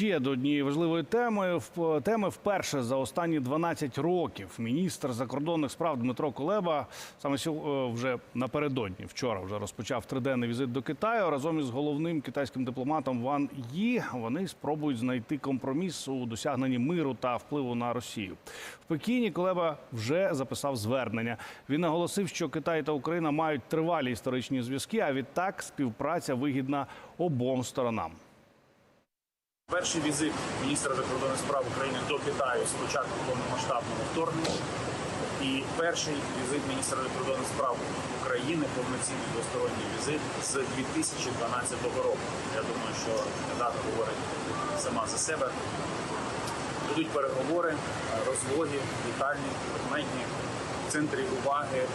ще до однієї важливої теми. Теми вперше за останні 12 років міністр закордонних справ Дмитро Кулеба саме е, вже напередодні, вчора вже розпочав триденний візит до Китаю. Разом із головним китайським дипломатом Ван Ї вони спробують знайти компроміс у досягненні миру та впливу на Росію. В Пекіні Кулеба вже записав звернення. Він наголосив, що Китай та Україна мають тривалі історичні зв'язки, а відтак співпраця вигідна обом сторонам. Перший візит міністра закордонних справ України до Китаю з початку повномасштабного вторгнення. І перший візит міністра закордонних справ України, повноцінний двосторонній візит з 2012 року. Я думаю, що дата говорить сама за себе. Будуть переговори, розлоги, детальні, предметні. В центрі уваги е,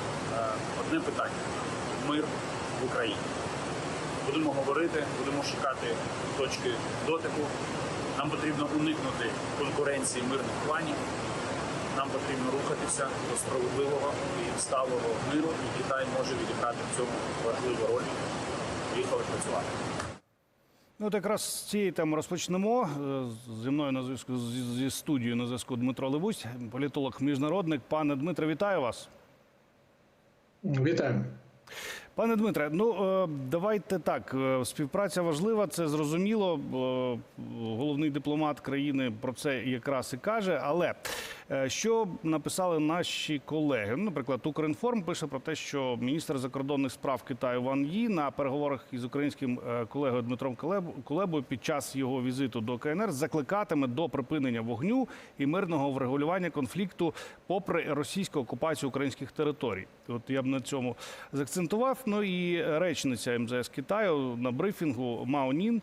одне питання мир в Україні. Будемо говорити, будемо шукати точки дотику. Нам потрібно уникнути конкуренції мирних планів. Нам потрібно рухатися до справедливого і сталого миру, і Китай може відіграти в цьому важливу роль. Поїхали працювати. Ну, от якраз з цієї теми розпочнемо. Е, Зі мною на зв'язку зі студією на зв'язку Дмитро Левусь, політолог, міжнародник. Пане Дмитре, вітаю вас. Вітаю. Пане Дмитре, ну е, давайте так. е, Співпраця важлива, це зрозуміло. Е, Головний дипломат країни про це якраз і каже. Але що написали наші колеги? Ну, наприклад, Укрінформ пише про те, що міністр закордонних справ Китаю Ван Ї на переговорах із українським е, колегою Дмитром Кулеб- Кулебою під час його візиту до КНР закликатиме до припинення вогню і мирного врегулювання конфлікту, попри російську окупацію українських територій. От я б на цьому заакцентував. Ну і речниця МЗС Китаю на брифінгу Мао Нін. е,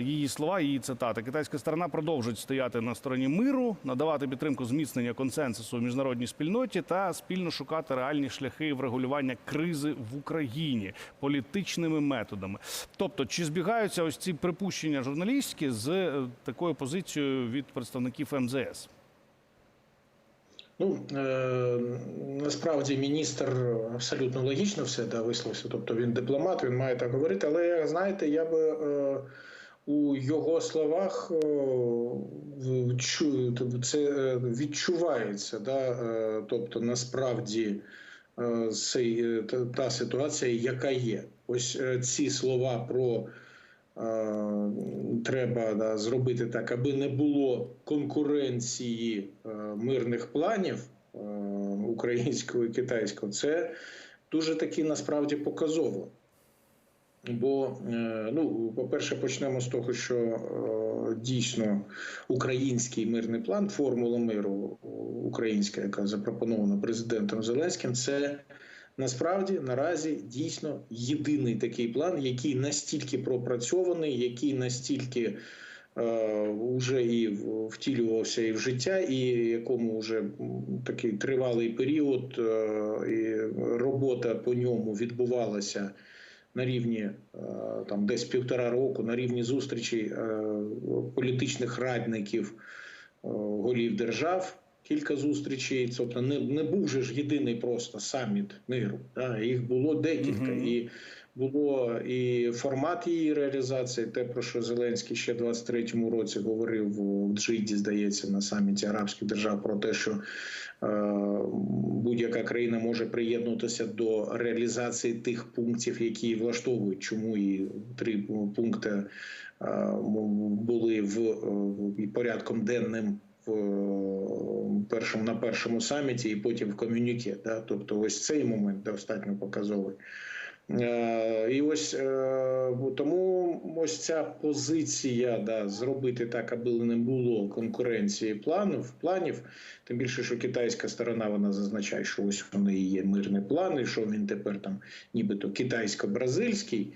Її слова, її цитати. Китайська сторона продовжить стояти на стороні миру, надавати підтримку зміцнення консенсусу у міжнародній спільноті та спільно шукати реальні шляхи врегулювання кризи в Україні політичними методами. Тобто, чи збігаються ось ці припущення журналістські з е, такою позицією від представників МЗС? Ну е, насправді міністр абсолютно логічно все да, висловився. Тобто він дипломат, він має так говорити. Але знаєте, я би е, у його словах е, тобто це е, відчувається. Да, е, тобто, насправді цей, та, ситуація, яка є. Ось ці слова про. Треба да, зробити так, аби не було конкуренції мирних планів українського і китайського. Це дуже таки насправді показово. Бо, е, ну, по-перше, почнемо з того, що е, дійсно український мирний план, формула миру е, українська, яка запропонована президентом Зеленським, це насправді наразі дійсно єдиний такий план, який настільки пропрацьований, який настільки е, вже і втілювався і в життя, і якому вже такий тривалий період, е, і робота по ньому відбувалася на рівні е, там десь півтора року, на рівні зустрічей е, політичних радників е, голів держав. Кілька зустрічей, тобто не, не був же ж єдиний просто саміт миру. Да? Їх було декілька, Мгм. і було і формат її реалізації, те про що Зеленський ще в 23-му році говорив в Джиді, здається, на саміті арабських держав про те, що будь-яка країна може приєднутися до реалізації тих пунктів, які влаштовують. Чому і три пункти е, були в е, порядком денним в е, першому на першому саміті, і потім в ком'юніке. Да? Тобто, ось цей момент достатньо показовий. Е, І ось е, тому ось ця позиція да, зробити так, аби не було конкуренції планів, планів. Тим більше, що китайська сторона вона зазначає, що ось неї є мирний план, і що він тепер там нібито китайсько-бразильський.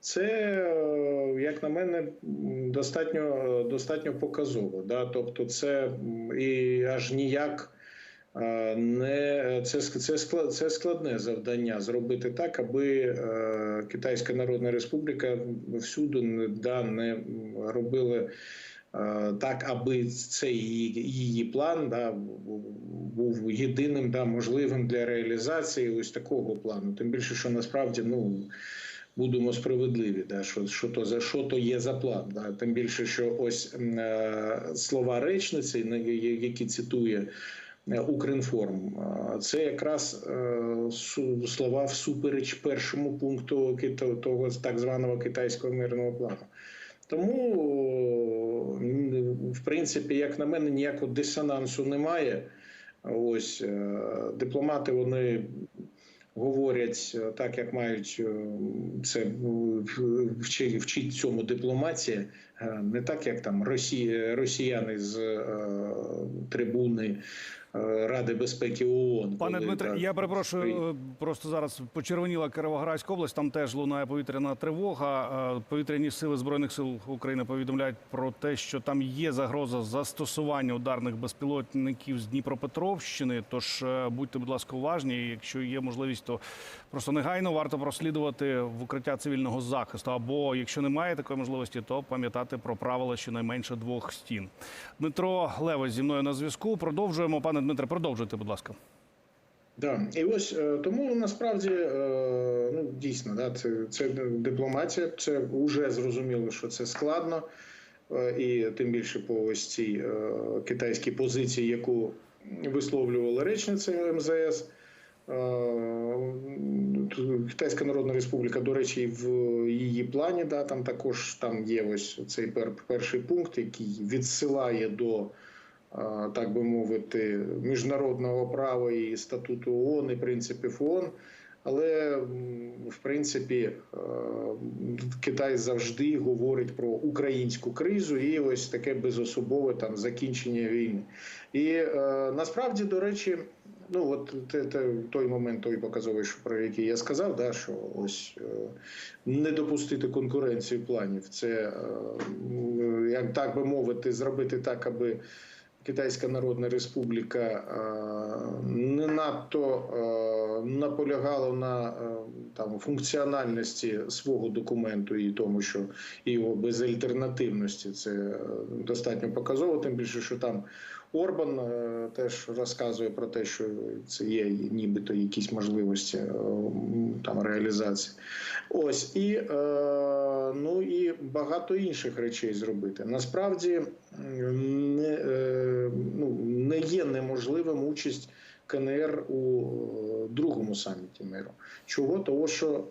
Це, е, як на мене, достатньо, достатньо показово. Да? Тобто, це і аж ніяк. Не це це склад- це складне завдання зробити так, аби е, Китайська Народна Республіка всюди не да не робила е, так, аби цей її, її план да був єдиним да можливим для реалізації ось такого плану. Тим більше, що насправді ну будемо справедливі. Да, що, що то за що то є за план. Да. Тим більше, що ось е, слова речниці, які цитує. Е, Укрінформ, це якраз е, слова всупереч першому пункту того так званого китайського мирного плану. Тому, в принципі, як на мене, ніякого дисонансу немає. Ось е, дипломати вони говорять е, так, як мають е, це вчить, цьому дипломатія, е, не так, як там росі, росіяни з е, трибуни е, Ради безпеки ООН. Пане коли, Дмитре, да, я перепрошую, е, просто зараз почервоніла Кіровоградська область. Там теж лунає повітряна тривога. Е, Повітряні сили збройних сил України повідомляють про те, що там є загроза застосування ударних безпілотників з Дніпропетровщини. Тож е, будьте, будь ласка, уважні. Якщо є можливість, то просто негайно варто прослідувати в укриття цивільного захисту. Або якщо немає такої можливості, то пам'ятати про правила щонайменше двох стін. Дмитро Левось зі мною на зв'язку. Продовжуємо. Пане Дмитре, продовжуйте, будь ласка. Да, і ось е, тому насправді е, ну дійсно, да, це, це дипломатія. Це вже зрозуміло, що це складно, Е, і тим більше по ось цій китайській позиції, яку висловлювала речниця МЗС. Е, Китайська Народна Республіка, до речі, в її плані, да, там також там є ось цей пер, перший пункт, який відсилає до так би мовити, міжнародного права і статуту ООН, і принципів ООН. Але в принципі е, Китай завжди говорить про українську кризу і ось таке безособове там закінчення війни. І е, насправді, до речі, ну от те, те, той момент, той показовий, що про який я сказав, да, що ось е, не допустити конкуренції планів. Це е, як так би мовити, зробити так, аби. Китайська Народна Республіка е, не надто наполягала на там функціональності свого документу і тому, що його безальтернативності це достатньо показово. Тим більше, що там Орбан е, теж розказує про те, що це є нібито якісь можливості е, там реалізації. Ось і е, ну і багато інших речей зробити. Насправді не, ну, не є неможливим участь КНР у другому саміті миру. Чого? Того, що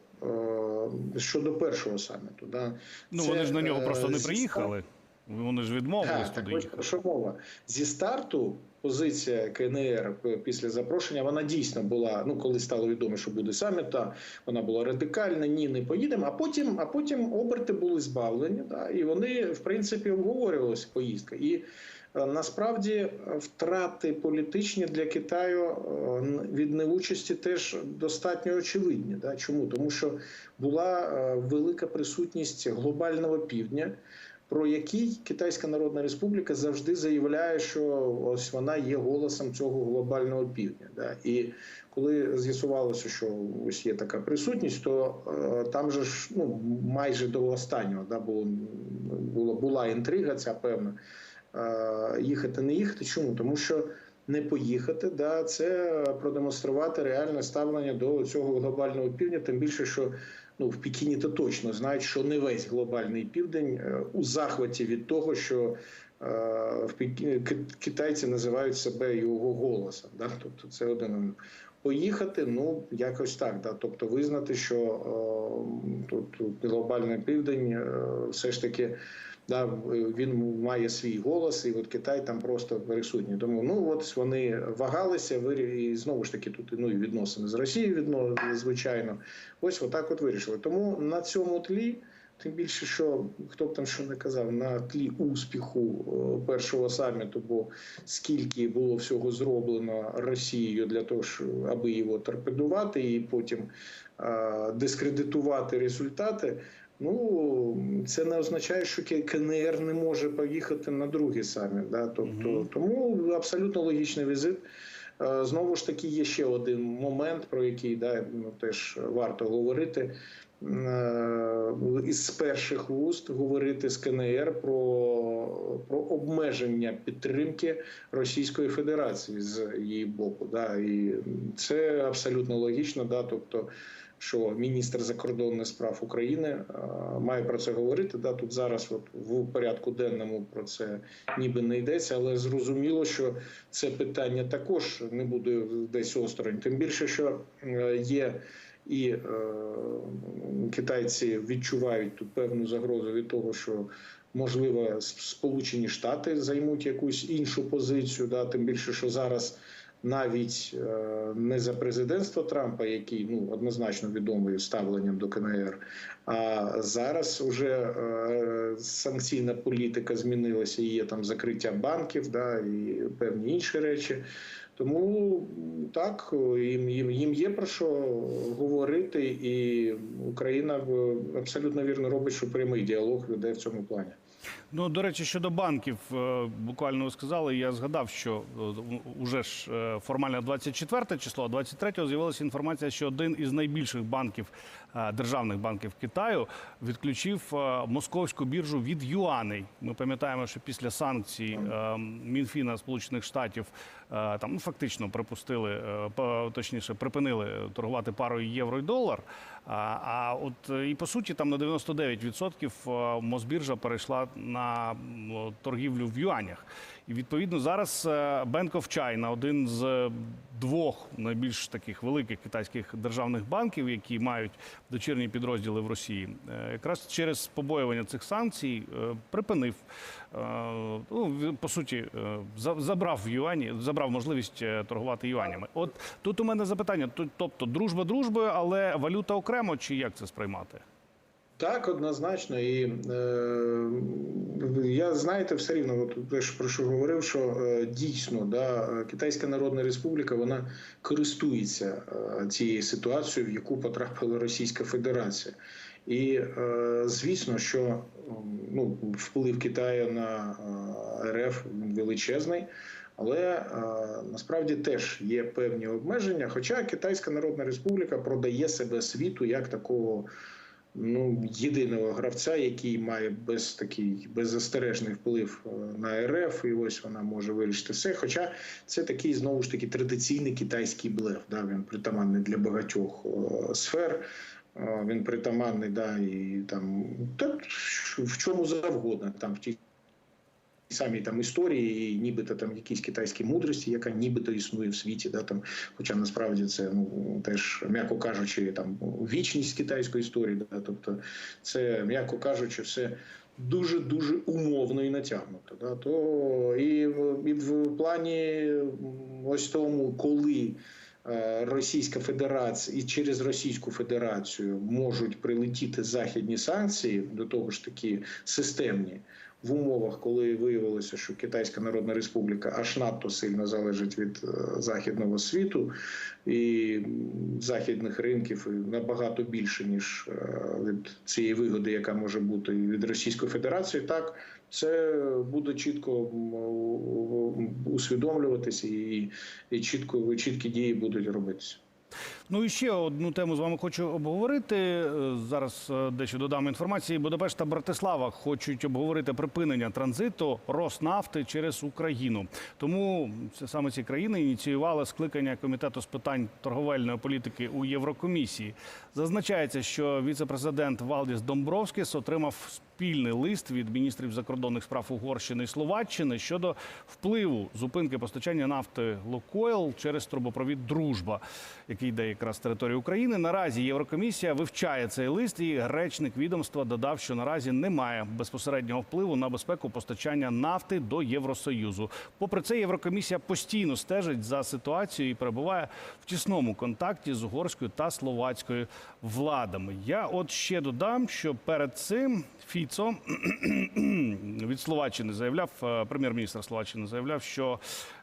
щодо першого саміту, да, Ну це, вони ж на нього просто не приїхали. Вони ж відмовились так, туди так, ось що мова зі старту. Позиція КНР після запрошення вона дійсно була. Ну коли стало відомо, що буде саміт, та вона була радикальна. Ні, не поїдемо. А потім, а потім оберти були збавлені, да, і вони в принципі обговорювалися поїздка. І е, насправді втрати політичні для Китаю е, від неучасті теж достатньо очевидні. Да. Чому тому, що була е, велика присутність глобального півдня про який Китайська Народна Республіка завжди заявляє, що ось вона є голосом цього глобального півдня. Да? І коли з'ясувалося, що ось є така присутність, то е, там же ж ну майже до останнього да, було, була, була інтрига, ця певна е, їхати, не їхати. Чому? Тому що не поїхати, да, це продемонструвати реальне ставлення до цього глобального півдня, тим більше, що ну в Пекіні то точно знають, що не весь глобальний південь е, у захваті від того, що е, в Пекіні китайці називають себе його голосом. Да? Тобто це один. Поїхати, ну якось так, да. тобто визнати, що е, тут, глобальний південь е, все ж таки. Да, він має свій голос, і от Китай там просто присутній. Тому ну от вони вагалися, і знову ж таки тут ну і відносини з Росією відно, звичайно. Ось отак от вирішили. Тому на цьому тлі, тим більше, що хто б там що не казав, на тлі успіху першого саміту, бо скільки було всього зроблено Росією для того, аби його торпедувати і потім дискредитувати результати. Ну це не означає, що КНР не може поїхати на другий саміт. Да? Тобто, -hmm. тому абсолютно логічний візит. Знову ж таки, є ще один момент, про який да, ну, теж варто говорити. Із перших вуст говорити з КНР про, про обмеження підтримки Російської Федерації з її боку. Да, І це абсолютно логічно. Да, тобто, що міністр закордонних справ України е, має про це говорити. Да, тут зараз от в порядку денному про це ніби не йдеться, але зрозуміло, що це питання також не буде десь осторонь. Тим більше, що е, є і е, китайці відчувають тут певну загрозу від того, що можливо Сполучені Штати займуть якусь іншу позицію. Да, тим більше, що зараз навіть е, не за президентства Трампа, який ну однозначно відомий ставленням до КНР, а зараз уже е, санкційна політика змінилася. і Є там закриття банків, да і певні інші речі. Тому так їм, їм, їм є про що говорити, і Україна абсолютно вірно робить, що прямий діалог веде в цьому плані. Ну, до речі, щодо банків, е, буквально ви сказали, я згадав, що е, уже ж е, формально 24 число, а 23-го з'явилася інформація, що один із найбільших банків, державних банків Китаю, відключив московську біржу від юаней. Ми пам'ятаємо, що після санкцій Мінфіна Сполучених Штатів там ну, фактично припустили, точніше, припинили торгувати парою євро і долар. А, от е, і по суті, там на 99% е, Мосбіржа перейшла на торгівлю в юанях. І відповідно зараз е, Bank of China, один з е, двох найбільш таких великих китайських державних банків, які мають дочірні підрозділи в Росії, е, якраз через побоювання цих санкцій припинив. Ну, по суті, забрав юані, забрав можливість торгувати юанями. От тут у мене запитання: тобто дружба дружбою, але валюта окремо, чи як це сприймати? Так, однозначно. І е, я знаєте, все рівно, от те, що про що говорив, що е, дійсно да, Китайська Народна Республіка вона користується е, цією ситуацією, в яку потрапила Російська Федерація. І е, звісно, що ну, вплив Китаю на е, РФ величезний. Але е, насправді теж є певні обмеження. Хоча Китайська Народна Республіка продає себе світу як такого ну, єдиного гравця, який має без такий беззастережний вплив е, на РФ, і ось вона може вирішити все. Хоча це такий знову ж таки традиційний китайський блеф. Да? Він притаманний для багатьох е, сфер. Е, Він притаманний, да, і там та, в чому завгодно, там в тій самій там історії, і нібито там якісь китайські мудрості, яка нібито існує в світі, да там, хоча насправді це ну теж м'яко кажучи, там вічність китайської історії, да, тобто це м'яко кажучи, все. Дуже дуже умовно і натягнуто. Да? То і, і в плані ось тому, коли е, Російська Федерація і через Російську Федерацію можуть прилетіти західні санкції, до того ж таки системні, в умовах, коли виявилося, що Китайська Народна Республіка аж надто сильно залежить від е, західного світу і західних ринків набагато більше ніж е, від цієї вигоди, яка може бути від Російської Федерації, так це буде чітко усвідомлюватися і, і чітко чіткі дії будуть робитися. Ну і ще одну тему з вами хочу обговорити. Е, Зараз е, дещо додам інформації. Будапешт та Братислава хочуть обговорити припинення транзиту Роснафти через Україну. Тому це саме ці країни ініціювали скликання комітету з питань торговельної політики у Єврокомісії. Зазначається, що віце-президент Валдіс Домбровськіс отримав спільний лист від міністрів закордонних справ Угорщини і Словаччини щодо впливу зупинки постачання нафти Лукойл через трубопровід Дружба, який йде якраз з території України. Наразі Єврокомісія вивчає цей лист, і речник відомства додав, що наразі немає безпосереднього впливу на безпеку постачання нафти до Євросоюзу. Попри це, Єврокомісія постійно стежить за ситуацією і перебуває в тісному контакті з угорською та словацькою владами. Я от ще додам, що перед цим Фіцо від Словаччини заявляв, е, прем'єр-міністр Словаччини заявляв, що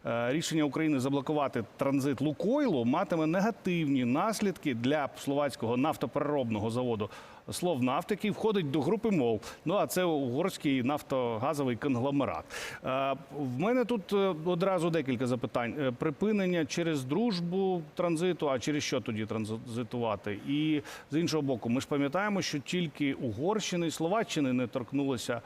е, рішення України заблокувати транзит Лукойлу матиме негативні наслідки для словацького нафтопереробного заводу Словнафт, який входить до групи МОЛ. Ну а це угорський нафтогазовий конгломерат. Е, В мене тут е, одразу декілька запитань. Е, Припинення через дружбу транзиту, а через що тоді транзитувати? І з іншого боку, ми ж пам'ятаємо, що тільки Угорщини і Словаччини не торкнулися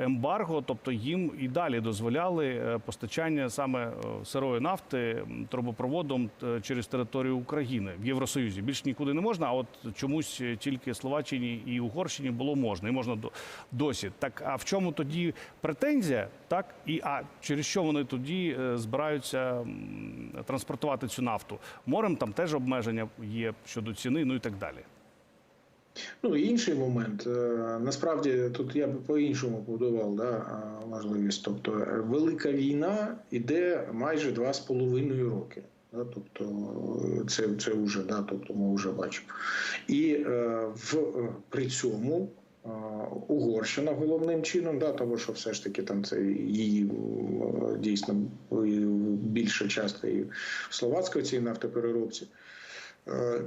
ембарго, тобто їм і далі дозволяли е, постачання саме е, сирої нафти трубопроводом е, через територію України в Євросоюзі. Більш нікуди не можна. А от чомусь тільки Словаччині і Угорщині було можна, і можна досі. Так а в чому тоді претензія? Так і а через що вони тоді збираються транспортувати цю нафту? Морем там теж обмеження є щодо ціни, ну і так далі. Ну, інший момент. Е, Насправді тут я би по-іншому будував да, можливість. Тобто, е, велика війна іде майже два з половиною роки. Да, тобто е, це, це вже да, тобто ми вже бачимо. І е, в, е, при цьому е, Угорщина головним чином, да, тому що все ж таки там це її е, дійсно е, більша частка і словацької цієї нафтопереробці е,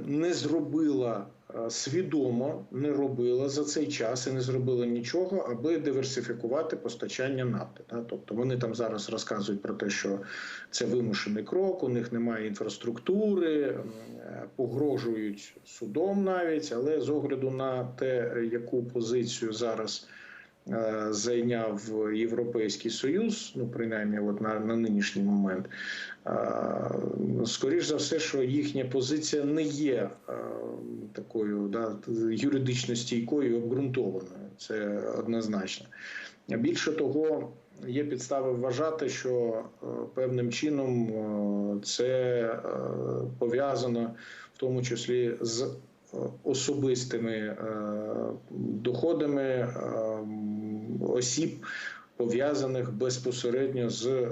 не зробила е, свідомо, не робила за цей час і не зробила нічого, аби диверсифікувати постачання нафти. Тобто вони там зараз розказують про те, що це вимушений крок, у них немає інфраструктури, е, погрожують судом навіть, але з огляду на те, яку позицію зараз. Е, Зайняв Європейський Союз, ну принаймні, от на, на нинішній момент, скоріш за все, що їхня позиція не є е, такою да, юридично стійкою і обґрунтованою. Це однозначно. Більше того, є підстави вважати, що е, певним чином е, це е, пов'язано в тому числі з е, особистими е, доходами е, осіб, пов'язаних безпосередньо з е,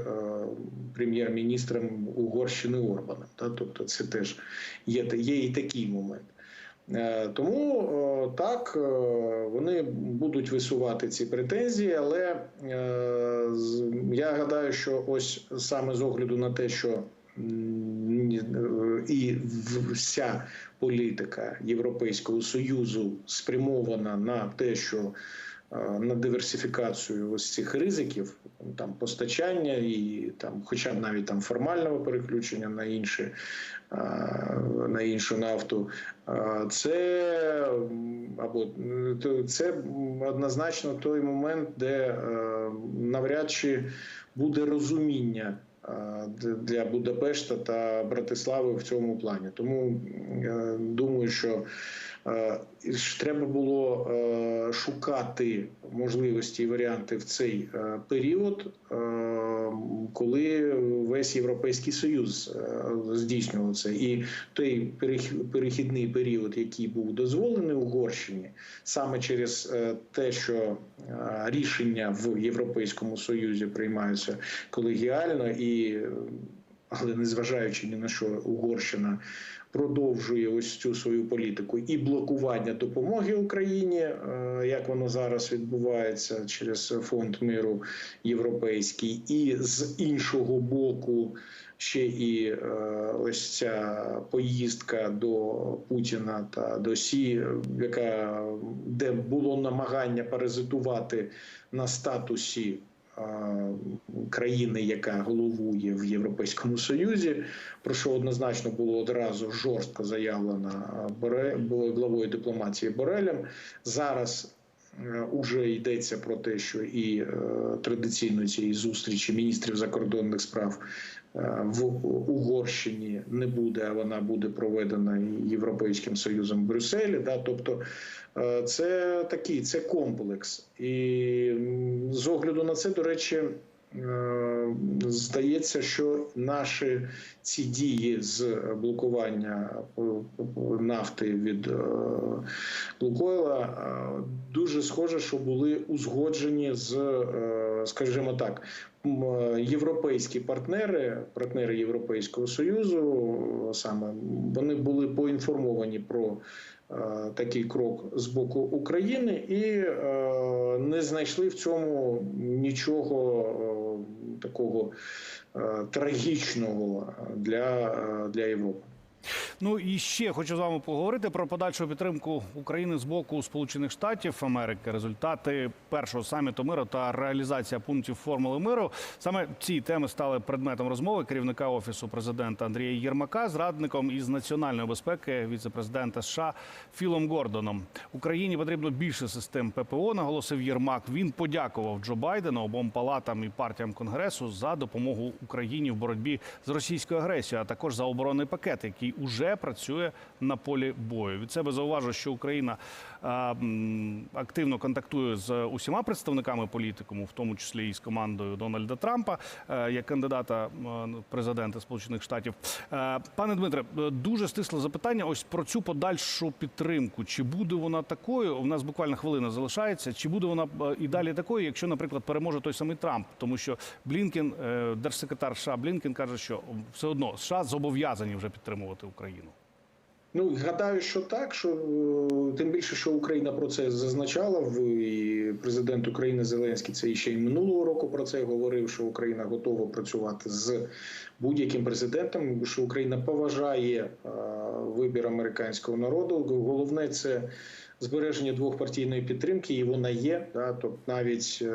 прем'єр-міністром Угорщини Орбаном. Тобто це теж є, є і такий момент. Тому так вони будуть висувати ці претензії, але я гадаю, що ось саме з огляду на те, що і вся політика Європейського союзу спрямована на те, що е, на диверсифікацію ось цих ризиків, там постачання і там, хоча б навіть там формального переключення на інші е, на іншу нафту. е, Це або це однозначно той момент, де е, навряд чи буде розуміння е, для Будапешта та Братислави в цьому плані. Тому я думаю, що е, треба було е, шукати можливості і варіанти в цей е, період, е, коли весь європейський союз е, здійснював і той перех- перехідний період, який був дозволений Угорщині, саме через е, те, що е, рішення в Європейському Союзі приймаються колегіально і. Але незважаючи ні на що, Угорщина продовжує ось цю свою політику і блокування допомоги Україні, е, як воно зараз відбувається через фонд миру європейський, і з іншого боку. Ще і е, ось ця поїздка до Путіна та до Сі, яка де було намагання паразитувати на статусі країни, яка головує в Європейському Союзі, про що однозначно було одразу жорстко заявлено главою дипломатії Борелем. Зараз е, уже йдеться про те, що і е, традиційно цієї зустрічі міністрів закордонних справ в Угорщині не буде, а вона буде проведена Європейським Союзом в Брюсселі. Да? Тобто е, це такий це комплекс. І з огляду на це, до речі, е, здається, що наші ці дії з блокування е, нафти від е, Лукойла е, дуже схоже, що були узгоджені з, е, скажімо так, е, європейські партнери, партнери Європейського союзу, е, саме вони були поінформовані про. е, Такий крок з боку України і е, не знайшли в цьому нічого е, такого е, трагічного для, е, для Європи. Ну і ще хочу з вами поговорити про подальшу підтримку України з боку Сполучених Штатів Америки, результати першого саміту миру та реалізація пунктів формули миру. Саме ці теми стали предметом розмови керівника офісу президента Андрія Єрмака з радником із національної безпеки віцепрезидента США Філом Гордоном. Україні потрібно більше систем ППО, наголосив Єрмак. Він подякував Джо Байдену, обом палатам і партіям конгресу за допомогу Україні в боротьбі з російською агресією, а також за оборонний пакет, який уже працює на полі бою. Від себе зауважу, що Україна а, активно контактує з усіма представниками політикуму, в тому числі і з командою Дональда Трампа, е, як кандидата е, президента Сполучених Штатів. Е, Пане Дмитре, е, дуже стисле запитання. Ось про цю подальшу підтримку. Чи буде вона такою? У нас буквально хвилина залишається. Чи буде вона і далі такою, якщо, наприклад, переможе той самий Трамп? Тому що Блінкен, держсекретар США Блінкен каже, що все одно США зобов'язані вже підтримувати Україну. Ну гадаю, що так. Що е, тим більше, що Україна про це зазначала і президент України Зеленський це ще й минулого року про це говорив. Що Україна готова працювати з будь-яким президентом. Що Україна поважає е, вибір американського народу. Головне це збереження двохпартійної підтримки, і вона є. Да, тобто навіть е,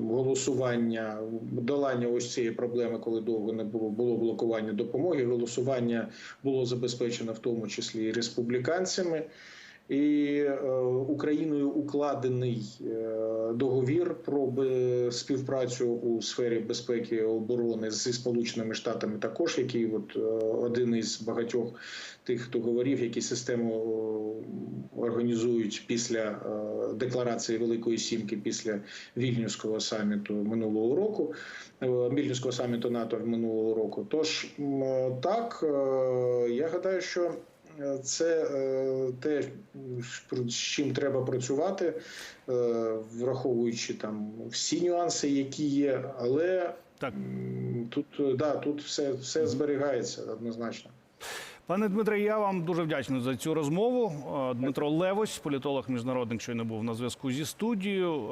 голосування долання ось цієї проблеми, коли довго не було було блокування допомоги. Голосування було забезпечено в тому числі і республіканцями. І е, Україною укладений е, договір про співпрацю у сфері безпеки і оборони зі Сполученими Штатами, також який от е, один із багатьох тих договорів, які систему е, організують після е, декларації Великої Сімки, після Вільнюського саміту минулого року, е, Вільнюського саміту НАТО минулого року. Тож е, так е, я гадаю, що е, це е, те, з чим треба працювати, е, враховуючи там всі нюанси, які є, але Так. тут е, да, тут все, все зберігається однозначно. Пане Дмитре, я вам дуже вдячний за цю розмову. Дмитро Левось, політолог міжнародник, щойно був на зв'язку зі студією.